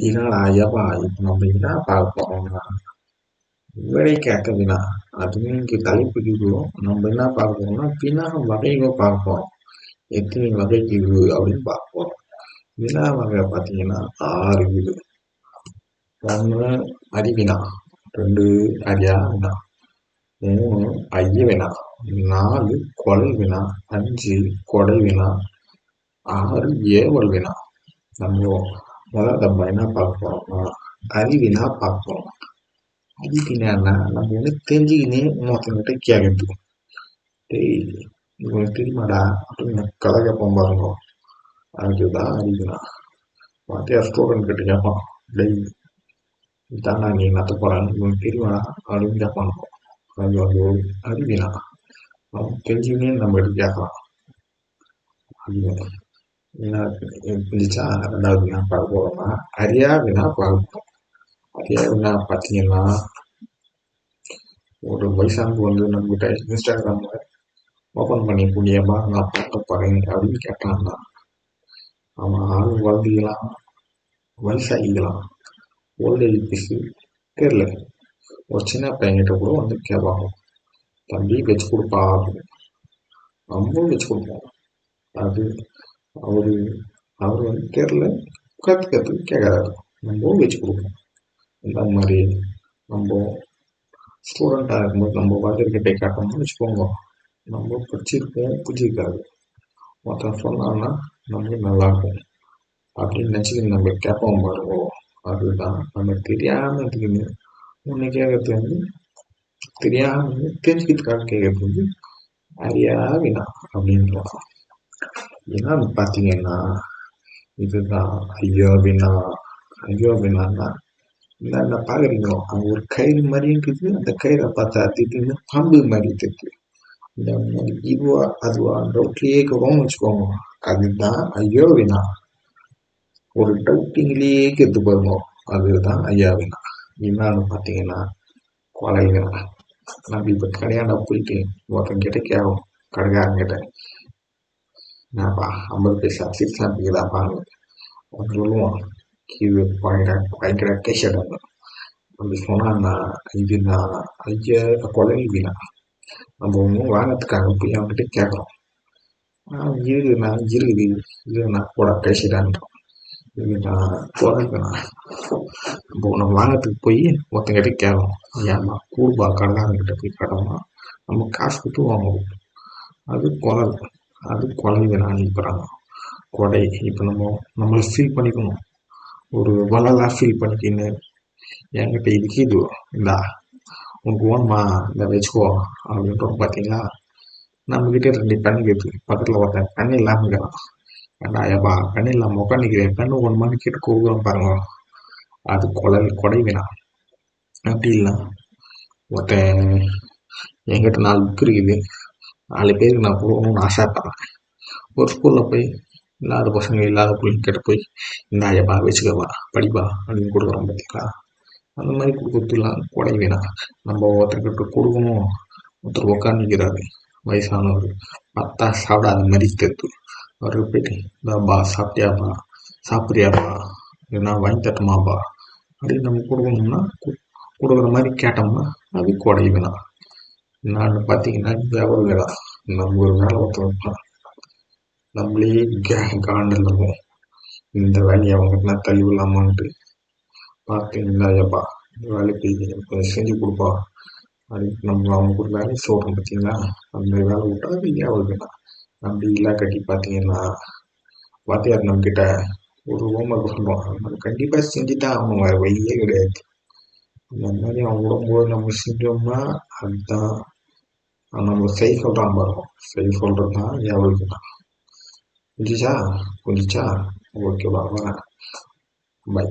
என்னடா ஐயப்பா இப்போ நம்ம என்ன பார்க்க போறோம்னா வேலை கேட்க வினா அதுவும் இங்கே தலைப்பு நம்ம என்ன பார்க்க போறோம்னா வினா வகைகள் பார்க்க போறோம் எத்தனை வகை இது அப்படின்னு பார்க்க போறோம் வினா வகை பார்த்தீங்கன்னா ஆறு வீடு ஒன்று அறிவினா ரெண்டு அரியா வினா மூணு ஐய வினா நாலு கொலை வினா அஞ்சு கொடை வினா ஆறு ஏவல் வினா நம்புவோம் முதல்ல நம்ம என்ன பார்க்க போறோம்னா அறிவினா பார்க்க போறோம் அறிவினான்னா நம்ம வந்து தெரிஞ்சுக்கினே இன்னொருத்தங்கிட்ட கேட்கறது டேய் இவனுக்கு தெரியுமாடா அப்படின்னு கதை கேட்போம் பாருங்க அதுதான் அறிவினா வாத்தியார் ஸ்டூடெண்ட் கிட்ட கேட்பான் டேய் இதாண்டா நீ நத்த போறாங்க இவனுக்கு தெரியுமாடா அப்படின்னு கேட்பான் அது வந்து ஒரு அறிவினா அவன் தெரிஞ்சுக்கினே நம்ம கிட்ட கேட்கலாம் அறிவினா என்ன பிடிச்சா ரெண்டாவது வினா பார்க்க போகிறோம்னா அரியா வினா பார்க்க அரியா வினா பார்த்தீங்கன்னா ஒரு வயசானது வந்து நம்மகிட்ட இன்ஸ்டாகிராமில் ஓப்பன் பண்ணி புண்ணியமா நான் பார்க்க போகிறேன் அப்படின்னு கேட்டான்னா அவன் ஆள் வளர்ந்துக்கலாம் வயசாகிக்கலாம் ஓல்டேஜ் பீஸு தெரில ஒரு சின்ன பையன்கிட்ட கூட வந்து கேட்பாங்க தம்பி வச்சு கொடுப்பா அப்படின்னு நம்மளும் வச்சு கொடுப்போம் அது அவரு அவர் வந்து தெரில கற்றுக்கிறதுக்கு கேட்குறாரு நம்ம வச்சு கொடுப்போம். இந்த மாதிரி நம்ம ஸ்டூடெண்ட்டாக இருக்கும்போது நம்ம வாத்தியர்கிட்ட கேட்டோம்னு வச்சுக்கோங்க. நம்ம படிச்சிருப்போம் புரிஞ்சிருக்காது ஒருத்தன் சொன்னான்னா நம்மளுக்கு நல்லாயிருக்கும் அப்படின்னு நினச்சிக்கிட்டு நம்ம கேட்போம் பாருங்க. அதுதான் நம்ம தெரியாமல் இருக்குன்னு ஒன்று கேட்கறது வந்து தெரியாமல் தெரிஞ்சுக்கிறதுக்காக கேட்கறது வந்து அறியா வினா அப்படின்றான் ஏன்னா பார்த்தீங்கன்னா இதுதான் ஐயோ வினா ஐயோ வினான்னா என்ன பார்க்குறீங்களோ அங்கே ஒரு கயிறு மாதிரி இருக்குது அந்த கயிறை பார்த்தா திடீர்னு பாம்பு மாதிரி இருக்கு இந்த மாதிரி இதுவா அதுவா டவுட்லேயே இருக்கிறோம்னு வச்சுக்கோங்க அதுதான் ஐயோ வினா. ஒரு டவுட்டிங்லேயே கெத்து பாருங்க அதுதான் ஐயா வினா. என்னன்னு பார்த்தீங்கன்னா கொலை வினா. நம்ம இப்போ கடையாண்டா போயிட்டு ஒருத்தன் கிட்ட கேட்கும் கடைக்காரங்கிட்ட என்னப்பா ஐம்பது பைசா சிக்ஸ் ஹண்ட்ரடாப்பா அவன் சொல்லுவான் கீழே பாயிண்டா பயங்கர டேஷட் அப்படி சொன்னான்னா இது நான் ஐயா கொலை வினா நம்ம ஒன்றும் வாங்கிறதுக்காக போய் அவன்கிட்ட கேட்குறோம் இருக்குண்ணா இருக்குது இல்லைண்ணா போட டேஷடான்றான் இதுண்ணா குறைக்கண்ணா நம்ம ஒன்று வாங்கிறதுக்கு போய் ஒருத்தங்கிட்ட கேட்குறோம் ஏம்மா கூடுபா கடைக்காரங்கிட்ட போய் கேட்டோம்னா நம்ம காசு கொடுத்து வாங்குவோம் அது கொலை அது குழந்தைகளாக வினா அனுப்புகிறாங்க கொடை இப்போ நம்ம நம்மளை ஃபீல் பண்ணிக்கணும். ஒரு வளலாக ஃபீல் பண்ணிக்கின்னு என்கிட்ட இதுக்கு இது இந்தா உனக்கு ஓணுமா இந்த வச்சுக்கோ அப்படின்றோம் பார்த்தீங்களா நம்மக்கிட்ட ரெண்டு பெண் கேட்டு பக்கத்தில் ஒருத்தன் பெண் இல்லாமல் இருக்கிறான். ஏண்டா ஏப்பா பெண் இல்லாமல் உட்காந்துக்கிறேன் பெண்ணு ஒன்றுமான்னு கேட்டு கூப்பிடுறோம் பாருங்க. அது கொலை கொடை வினா அப்படி இல்லை. ஒருத்தன் என்கிட்ட நாலு புக் இருக்குது. நாலு பேருக்கு நான் போகணும்னு ஆசைப்படுறேன் ஒரு ஸ்கூலில் போய் இல்லாத பசங்க இல்லாத பிள்ளைங்கிட்ட போய் இந்தாயப்பா வச்சுக்கவா படிப்பா அப்படின்னு கொடுக்குறோம் பார்த்தீங்களா அந்த மாதிரி கொடுக்குறதுலாம் கொடை வேணாம். நம்ம ஒருத்தர்கிட்ட கொடுக்கணும். ஒருத்தர் உக்காந்துக்கிறாரு வயசானவர். பார்த்தா சாப்பிடாத மாதிரி தெரியுது. அவருக்கு போயிட்டு இந்தாப்பா சாப்பிட்டியாப்பா சாப்பிட்றியாப்பா இல்லைன்னா வாங்கி தட்டுமாப்பா அப்படின்னு நம்ம கொடுக்கணும்னா கொடுக்குற மாதிரி கேட்டோம்னா அது கொடை வேணாம். என்னன்னு பார்த்தீங்கன்னா எவ்வளோ வேலை நம்ம ஒரு வேலை ஒருத்தர் வைப்பான் நம்மளே கே காண்டில் இந்த வேலையை அவங்களுக்கு நான் தள்ளி விடலாமான்ட்டு பார்த்தீங்களா ஐயப்பா இந்த வேலைக்கு கொஞ்சம் செஞ்சு கொடுப்பா. அப்படின்னு நம்ம அவங்க ஒரு வேலையை சொல்கிறோம் பார்த்தீங்களா அந்த வேலை விட்டா அது ஏன் வேணாம் அப்படி இல்லை கட்டி பார்த்தீங்கன்னா வாத்தியார் நம்மக்கிட்ட ஒரு ஹோம்ஒர்க் சொல்லுவான். நம்ம கண்டிப்பாக செஞ்சு தான் ஆகணும் வேறு வழியே கிடையாது. அந்த மாதிரி அவங்களும் நம்ம செஞ்சோம்னா அதுதான். நம்ம செய் சொல்கிறான் பாருங்க செய் சொல்கிறது தான் எவ்வளோக்கு தான் புரிஞ்சிச்சா? புரிஞ்சிச்சா ஓகேவா வரேன் பை